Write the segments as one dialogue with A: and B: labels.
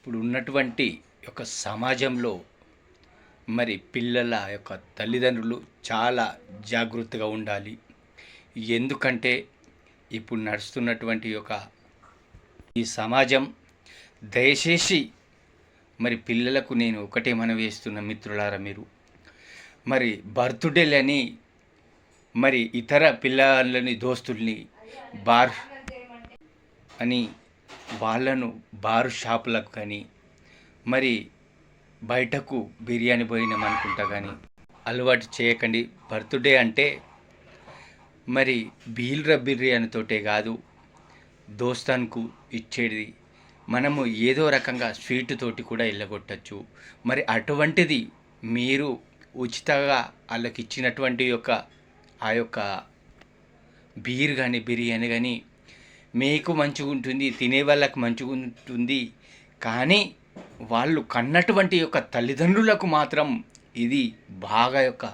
A: ఇప్పుడు ఉన్నటువంటి యొక్క సమాజంలో మరి పిల్లల యొక్క తల్లిదండ్రులు చాలా జాగ్రత్తగా ఉండాలి. ఎందుకంటే ఇప్పుడు నడుస్తున్నటువంటి యొక్క ఈ సమాజం దయచేసి మరి పిల్లలకు నేను ఒకటే మనం వేస్తున్న మిత్రులారా మీరు. మరి బర్త్డేలని మరి ఇతర పిల్లలని దోస్తుల్ని బార్ అని వాళ్ళను బారు షాపులకు కానీ మరి బయటకు బిర్యానీ పోయినాం అనుకుంటా కానీ అలవాటు చేయకండి. బర్త్డే అంటే మరి బీల్ర బిర్యానీతోటే కాదు దోస్తాన్కు ఇచ్చేది. మనము ఏదో రకంగా స్వీట్ తోటి కూడా వెళ్ళగొట్టచ్చు. మరి అటువంటిది మీరు ఉచితంగా వాళ్ళకి ఇచ్చినటువంటి యొక్క ఆ యొక్క బీర్ కానీ బిర్యానీ కానీ మీకు మంచిగా ఉంటుంది తినే వాళ్ళకి మంచిగా ఉంటుంది కానీ వాళ్ళు కన్నటువంటి యొక్క తల్లిదండ్రులకు మాత్రం ఇది బాగా యొక్క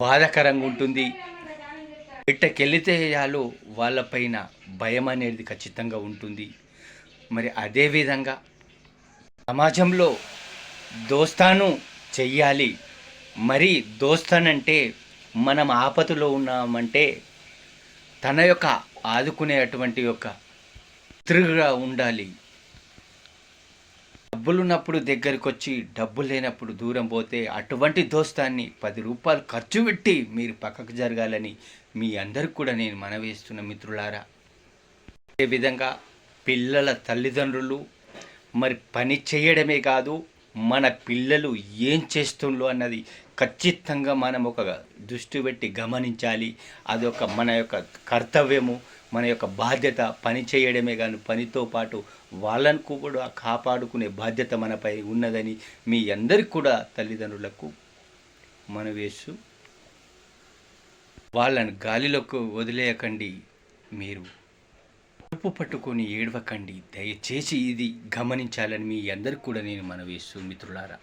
A: బాధకరంగా ఉంటుంది. బిడ్డకెళ్ళితే చాలు వాళ్ళపైన భయం అనేది ఖచ్చితంగా ఉంటుంది. మరి అదేవిధంగా సమాజంలో దోస్తాను చెయ్యాలి. మరి దోస్తానంటే మనం ఆపదలో ఉన్నామంటే తన యొక్క ఆదుకునేటువంటి యొక్క తిరుగుగా ఉండాలి. డబ్బులున్నప్పుడు దగ్గరికి వచ్చి డబ్బులు లేనప్పుడు దూరం పోతే అటువంటి దోస్తాన్ని పది రూపాయలు ఖర్చు పెట్టి మీరు పక్కకు జరగాలని మీ అందరికి కూడా నేను మనవేస్తున్న మిత్రులారా. అదే విధంగా పిల్లల తల్లిదండ్రులు మరి పని చేయడమే కాదు మన పిల్లలు ఏం చేస్తుండ్రో అన్నది ఖచ్చితంగా మనం ఒక దృష్టి పెట్టి గమనించాలి. అదొక మన యొక్క కర్తవ్యము మన యొక్క బాధ్యత. పని చేయడమే కానీ పనితో పాటు వాళ్ళను కూడా కాపాడుకునే బాధ్యత మనపై ఉన్నదని మీ అందరికి కూడా తల్లిదండ్రులకు మనవేసు వాళ్ళని గాలిలోకి వదిలేయకండి మీరు. కడుపు పట్టుకొని ఏడవకండి. దయచేసి ఇది గమనించాలని మీ అందరికి కూడా నేను మనవేస్తూ మిత్రులారా.